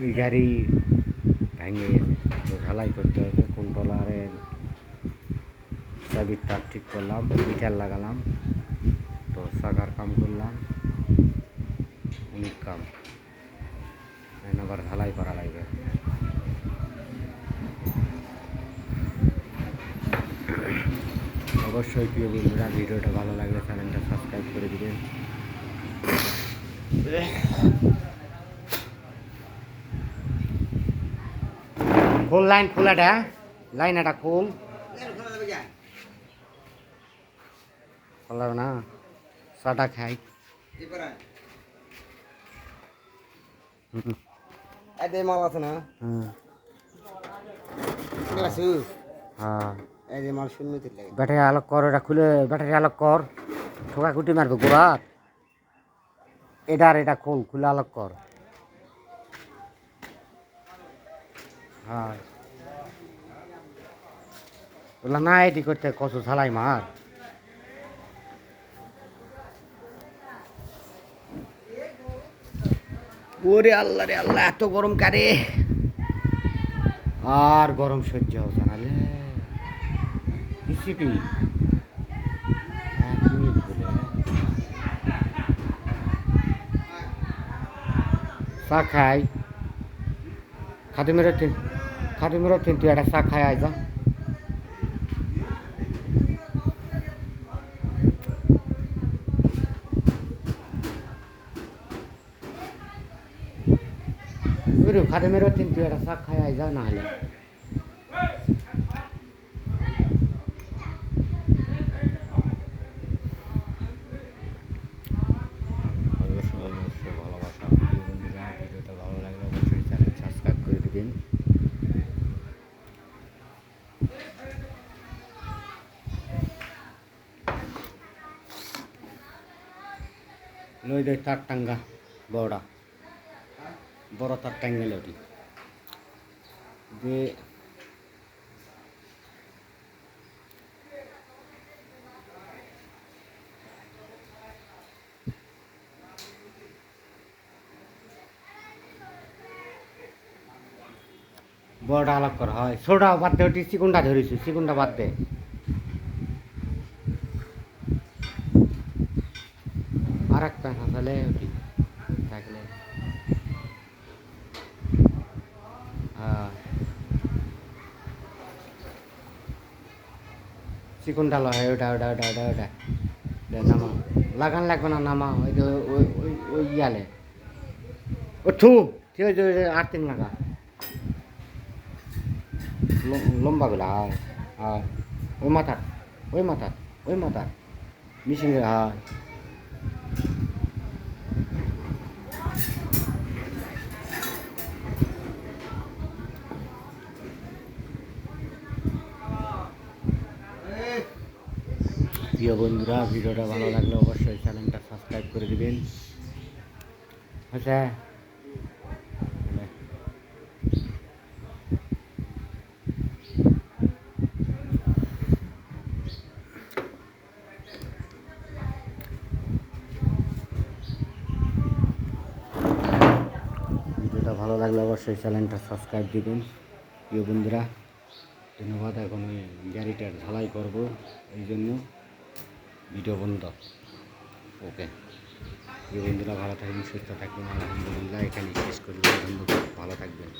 ওই গাড়ি ভেঙে ঢালাই করতে হবে কন্ট্রোলারের চাবির তার ঠিক করলাম, মিটার লাগালাম, তো সাগার কাম করলাম, অনেক কাম। আবার ঢালাই করা লাগবে। অবশ্যই প্রিয় বন্ধুরা, ভিডিওটা ভালো লাগলে চ্যানেলটা সাবস্ক্রাইব করে দিবেন। খোল লাইন খোলাটা লাইন এটা খোল খোলা না চাটা খাই মাল আছে না ব্যাটারি আলোক কর এটা খুলে ব্যাটারি আলোক কর ঠোকা কুটি মারবে গোড়াত এটা এটা খোল খুলে আলোক কর। হ্যাঁ। না, এটি করতে কত ঝালাই মার। ওরে আল্লাহ রে আল্লাহ, এত গরম কারে? আর গরম সহ্য হচ্ছে না লে। চা খাই। খাদিমের খাদিমের কিন্তু একটা চা খাই যা খাদিমের কিন্তু একটা চা খাই আয় না হলে অবশ্যই অবশ্যই ভালোবাসা প্রিয় বন্ধুরা ভিডিওটা ভালো লাগলে অবশ্যই চ্যানেল সাবস্ক্রাইব করে দিবেন লই দে তার টাঙ্গা বড়া। বড় তার টাঙ্গা লটি যে বড়টা আলাপ করা হয়। ছোটা বাদ দে ওটি, চিকুনটা ধরিছি বাদ দে। আর হাসালে ওটি থাকলে চিকুনটা লয় ওটা ওটা ওটা ওটা ওটা নামা লাগান লাগবে না নামা ওই যে ওই ওই ওই ইয়ালে ও থু ঠিক আছে আট তিন লাগা ল- লম্বাগুলা হয় হয় ওই মাথার ওই মাথার ওই মাথার মিশিং হয় প্রিয় বন্ধুরা, ভিডিওটা ভালো লাগলে অবশ্যই চ্যানেলটা সাবস্ক্রাইব করে দিবেন। আচ্ছা। ভিডিওটা ভালো লাগলে অবশ্যই চ্যানেলটা সাবস্ক্রাইব দিবেন। প্রিয় বন্ধুরা, ধন্যবাদ। এখন গাড়িটার ঢালাই করব, এই জন্য। ভিডিও বন্ধ। ওকে। বন্ধুরা, ভালো থাকবেন, সুস্থ থাকবেন, আলহামদুলিল্লাহ। এখানে শেষ করবেন ধন্যবাদ ভালো থাকবেন।